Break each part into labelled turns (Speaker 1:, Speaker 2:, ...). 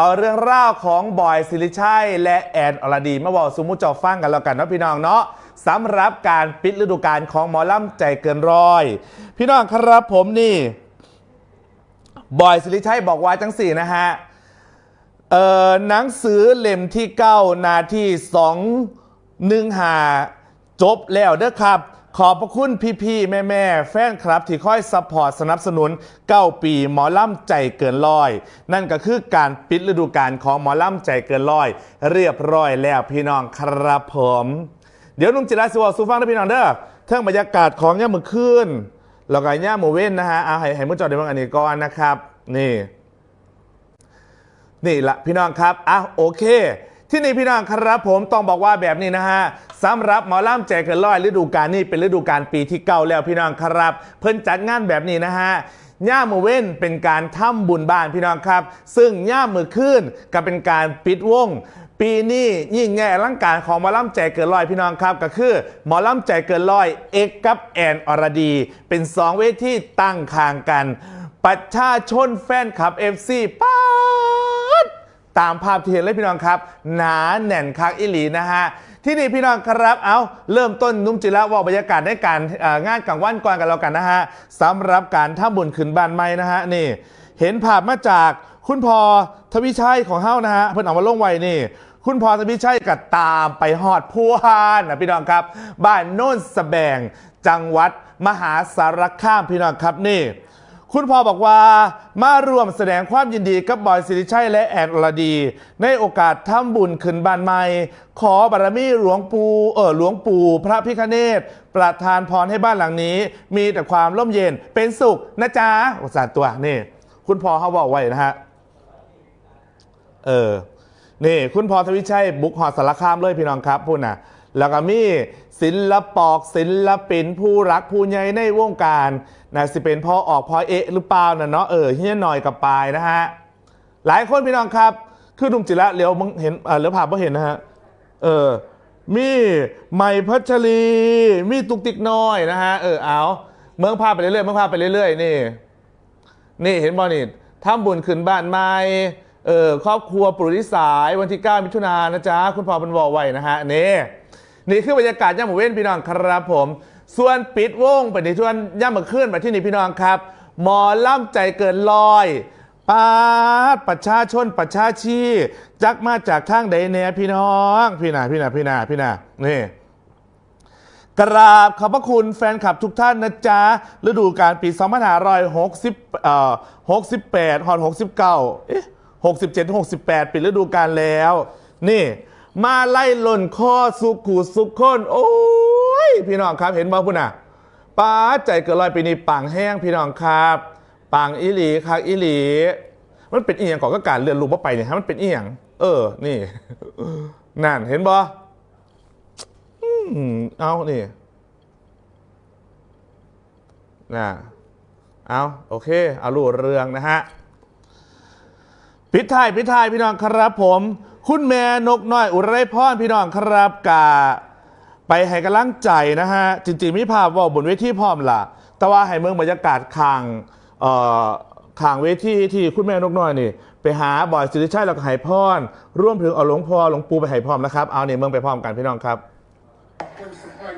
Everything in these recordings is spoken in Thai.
Speaker 1: เอาเรื่องราวของบอยสิริชัยและแอนอรดีมาบอกสุมุจอฟังกันแล้วกันเนาะพี่น้องเนาะสำหรับการปิดฤดูกาลของหมอลำใจเกินร้อย พี่น้องครับผมนี่บอยสิริชัยบอกว่าจังสี่นะฮะเอ่อหนังสือเล่มที่9นาที2หนึ่งหาจบแล้วเด้อครับ ขอบพระคุณพี่ๆ แม่ๆ แฟนคลับที่คอยซัพพอร์ตสนับสนุน9ปีหมอล่ำใจเกินร้อย นั่นก็คือการปิดฤดูกาลของหมอล่ำใจเกินร้อย เรียบร้อยแล้วพี่น้องครับผม เดี๋ยวนุ่มจิราสิวาสูฟังนะพี่น้องเด้อเท่งบรรยากาศของย่ามือขึ้นแล้วก็ย่าหมูเว้นนะฮะเอาให้ให้มือจอดเดี๋ยวอันนี้ก่อนนะครับ นี่ นี่ละพี่น้องครับอะโอเค ที่นี่พี่น้องครับผมต้องบอกว่าแบบนี้นะฮะสำหรับหมอล่ำแจกเกินร้อยฤดูกาลนี้เป็นฤดูกาลปีที่เก้าแล้วพี่น้องครับ เพิ่นจัดงานแบบนี้นะฮะย่ามือเว้นเป็นการทำบุญบ้านพี่น้องครับ ซึ่งย่ามือขึ้นก็เป็นการปิดวง ปีนี้ยิ่งใหญ่อลังการของหมอล่ำใจเกินร้อยพี่น้องครับ ก็คือหมอล่ำใจเกินร้อยเอกกับแอนอรดี เป็นสองเวทที่ตั้งคางกัน ประชาชนแฟนคลับ FC ป้า ตามภาพที่เห็นเลยพี่น้องครับ หนาแน่นคักอิหลีนะฮะที่นี่พี่น้องครับเอาเริ่มต้นนุ่มจิระว่าบรรยากาศในการงานกลางวันก่อนกันแล้วกันนะฮะสำหรับการท่าบุญขึ้นบ้านไม้นะฮะนี่ เห็นภาพมาจากคุณพอทวิชัยของเฮ้านะฮะเพิ่นออกมาลงไว้นี่คุณพอทวิชัยก็ตามไปหอดพัวานนะพี่น้องครับ บ้านโน่นสแบง จังหวัดมหาสารคามพี่น้องครับนี่ คุณพ่อบอกว่ามาร่วมแสดงความยินดีกับบอยสิริชัยและแอนอรดี ในโอกาสทำบุญขึ้นบ้านใหม่ ขอบารมีหลวงปู่เออหลวงปู่พระพิคเนตประทานพรให้บ้านหลังนี้ มีแต่ความร่มเย็นเป็นสุขนะจ๊ะโอสารตัวนี่ คุณพ่อเขาบอกไว้นะฮะ เออ นี่ คุณพรทวิชัยบุกหอดสารคามเลยพี่น้องครับพูดนะ แล้วก็มีศิลปอกศิลปินผู้รักผู้ใหญ่ในวงการนะสิเป็นพ่อออกพ่อเอะหรือเปล่านะเนาะเออเฮียหน่อยกับปายนะฮะหลายคนพี่น้องครับ คือหนุ่มจิระเลี้ยวมึงเห็นเออเลี้ยวผ่านเ่เห็นนะฮะเออมีใหม่พัชรี มีตุกติกน้อยนะฮะเออเอาเมืองพาไปเรื่อยๆเมืองพาไปเรื่อยๆนี่ นี่เห็นบอนี่ทำบุญขึ้นบ้านใหม่เออครอบครัวปรุริสายวันที่ 9 มิถุนายนนะจ๊ะ คุณพ่อเป็นวอไว้นะฮะนี่ นี่คือบรรยากาศย่ามหมูเว้นพี่น้องครับผม ส่วนปิดวงไปในช่วงย่ามมาขึ้นมาที่นี่พี่น้องครับหมอล่ำใจเกินลอยปาดประชาชนประชาชีจักมาจากทางใดแน่พี่น้อง พี่นาพี่นาพี่นาพี่นานี่กราบขอบพระคุณแฟนคลับทุกท่านนะจ๊ะฤดูกาลปี2560เอ่อ68ฮอน69เอ๊ะ67 68 ปิดฤดูกาลแล้ว นี่ มาไล่หล่นข้อสุขูสุขคนโอ้ยพี่น้องครับเห็นบ่พุ่นน่ะป้าใจเกินร้อยปีนี้ปังแห้งพี่น้องครับปังอีหลีคักอีหลี มันเป็นอีหยังก่อนก็การเลื่อนลูกมาไปเนี่ยฮะมันเป็นอีหยังเออ นี่นั่นเห็นบ่อเอานี่นะเอาโอเค เอาลูเรืองนะฮะพิทายพิทายพี่น้องครับผม คุณแม่นกน้อยอุไรพรพี่น้องครับกาไปให้กำลังใจนะฮะ จริงๆมีภาพว่าบนเวทีพร้อมล่ะ แต่ว่าให้เมืองบรรยากาศคางเอ่อคางเวทีที่คุณแม่นกน้อยนี่ ไปหาบอยสิริชัยแล้วก็ไหพรร่วมถึงเอาหลวงพ่อหลวงปู่ไปให้พร้อมนะครับ เอาเนี่ยเมืองไปพร้อมกันพี่น้องครับ
Speaker 2: ขอบคุณสุกคน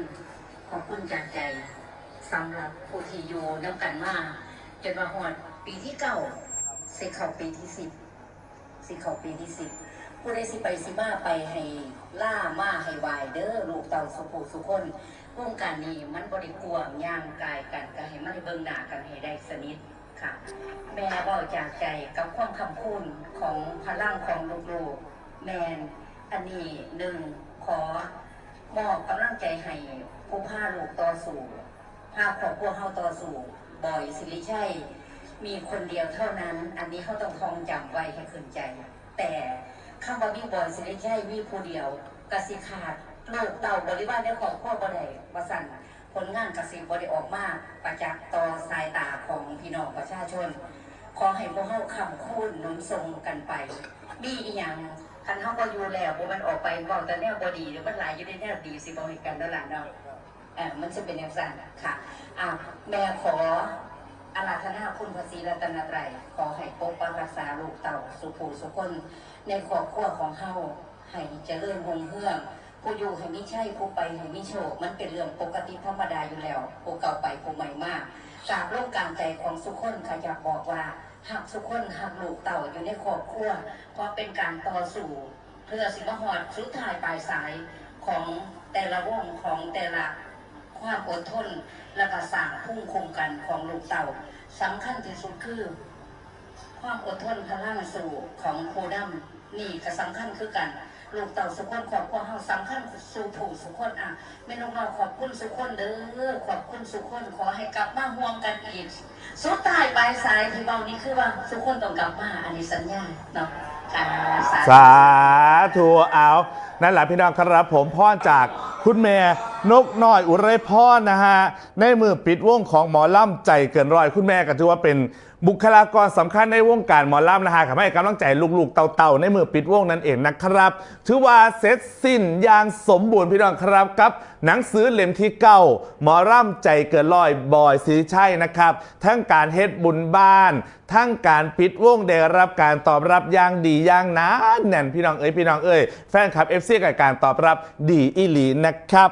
Speaker 2: ขอบคุณจากใจสำหรับผู้ที่อยู่น้ำกันมาจนมาหอดปีที่เก้าสิเข้าปีที่สิบสิเข้าปีที่สิบ ผู้ใดสิไปสิมาไปให้ล่ามาให้วายเด้อลูกเต่าสุภูสุคนวงการนี้มันบริกวางย่างกายกันก็ให้มันเบิ่งหน้ากันให้ได้สนิทค่ะ แม่บอกจากใจกับความคำพูดของพลังของลูกๆแมนอันนี้หนึ่งขอมอบกำลังใจให้ผู้พาลูกต่อสู้พาครอบครัวเฮาต่อสู้บ่อยสิริชัยมีคนเดียวเท่านั้น อันนี้เขาต้องทองจำไว้ให้ขึ้นใจ แต่ คำว่ามีบอยสิริชัยมีผู้เดียวกสิขาดลูกเต่าบริวารในครอบครัวบ่ได้ว่าสั่นผลงานกสิบ่ได้ออกมาประจักษ์ต่อสายตาของพี่น้องประชาชน ขอให้พวกเฮาคำคูณนุนทรงกันไปมีอีหยังคันเฮาบ่อยู่แล้วมันออกไปเว้าแต่แนวบ่ดีหรือมันหลายอยู่ในแนวดีสิบ่ให้กันนั่นล่ะเนาะเออมันจะเป็นแนวสั่นค่ะอะแม่ขอ อาราธนาคุณพระศรีรัตนตรัยขอให้ปกปักรักษาลูกเต่าสุภูสุคนในครอบครัวของเฮาให้เจริญรุ่งเรืองผู้อยู่ให้มิใช่ผู้ไปให้มิโชคมันเป็นเรื่องปกติธรรมดาอยู่แล้วผู้เก่าไปผู้ใหม่มากกราบร่วมการใจของสุคนค่ะอยากบอกว่าหักสุคนหักลูกเต่าอยู่ในครอบครัวเพราะเป็นการต่อสู้เพื่อสิมหอดสุดท้ายปลายสายของแต่ละวงของแต่ละ ความอดทน และก็สร้างพุ่งคุมกันของลูกเต่าสำคัญที่สุดคือ ความอดทนพลังสู่ของโคดัมนี่ก็สำคัญคือกันลูกเต่าสุขคนขอบคุณเฮาสำคัญสู่ผู้สุขคนอะแม่น้องเราขอบคุณสุขคนเด้อขอบคุณสุขคนขอให้กลับมาห่วมกันอีกสุดท้ายปลายสายที่เบานี้คือว่าสุขคนต้องกลับมาอันนี้สัญญาเนาะสา
Speaker 1: สาธุเอานั่นแหละพี่น้องครับผมพ่อจากคุณแม่ นกน้อยอุไรพรนะฮะ ในมือปิดวงของหมอล่ำใจเกินร้อยคุณแม่ก็ถือว่าเป็นบุคลากรสำคัญในวงการหมอล่ำนะฮะขอให้กำลังใจลูกๆเต่าๆในมือปิดวงนั่นเองนะครับ ถือว่าเสร็จสิ้นอย่างสมบูรณ์พี่น้องครับกับหนังสือเล่มที่เก้าหมอล่ำใจเกินร้อยบอยสีชัยนะครับ ทั้งการเฮ็ดบุญบ้าน ทั้งการปิดวงได้รับการตอบรับอย่างดีอย่างนาแน่นพี่น้องเอ้ยพี่น้องเอ้ยแฟนคลับ FC กับการตอบรับดีอีหลีนะครับ